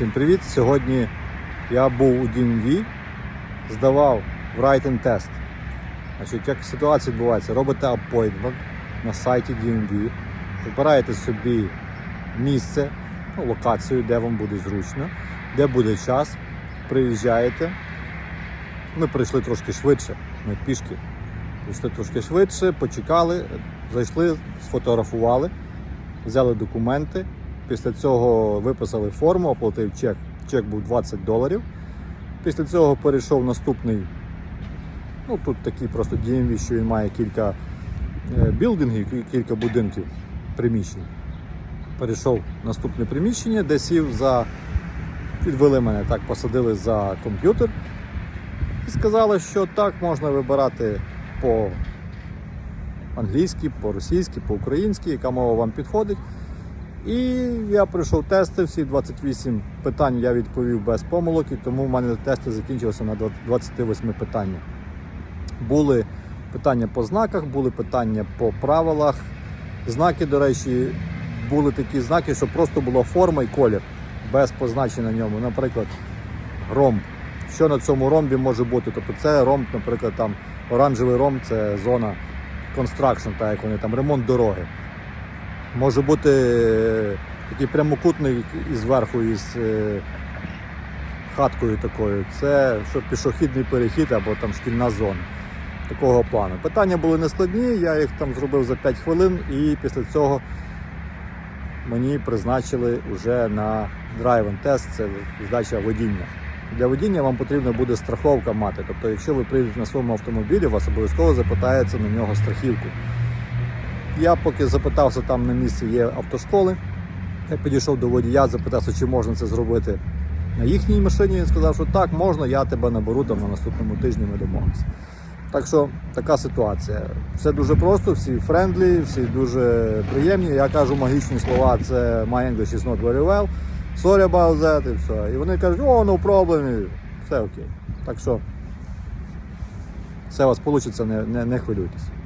Всім привіт! Сьогодні я був у DMV, здавав writing тест. Значить, як ситуація відбувається, робите appointment на сайті DMV, вибираєте собі місце, ну, локацію, де вам буде зручно, де буде час, приїжджаєте. Ми прийшли трошки швидше, ми пішки. Прийшли трошки швидше, почекали, зайшли, сфотографували, взяли документи. Після цього виписали форму, оплатив чек. Чек був 20 доларів. Після цього перейшов наступний. Ну тут такий просто DMV, що він має кілька е, білдингів, кілька будинків, приміщень. Перейшов наступне приміщення, де сів за. Підвели мене, так посадили за комп'ютер і сказали, що так можна вибирати по англійськи, по російськи, по українськи, яка мова вам підходить. І я пройшов тести, всі 28 питань я відповів без помилок, і тому в мене тести закінчилися на 28 питаннях. Були питання по знаках, були питання по правилах. Знаки, до речі, були такі знаки, що просто була форма і колір без позначень на ньому. Наприклад, ромб. Що на цьому ромбі може бути? Тобто це ромб, наприклад, там оранжевий ромб це зона construction, так як вони там ремонт дороги. Може бути е, такий прямокутний із верху, із е, хаткою такою. Це що пішохідний перехід або там шкільна зона. Такого плану. Питання були нескладні, я їх там зробив за 5 хвилин і після цього мені призначили вже на драйвен тест, це здача водіння. Для водіння вам потрібна буде страховка мати. Тобто, якщо ви приїдете на своєму автомобілі, вас обов'язково запитається на нього страхівку. Я поки запитався, там на місці є автошколи. Я підійшов до водія, запитався, чи можна це зробити на їхній машині. Він сказав, що так, можна, я тебе наберу там на наступному тижні ми домовимося. Так що така ситуація. Все дуже просто, всі френдлі, всі дуже приємні. Я кажу магічні слова, це my English is not very well. Sorry about that і все. І вони кажуть, о, no problem, і все окей. Так що все у вас вийде, не, не, не хвилюйтесь.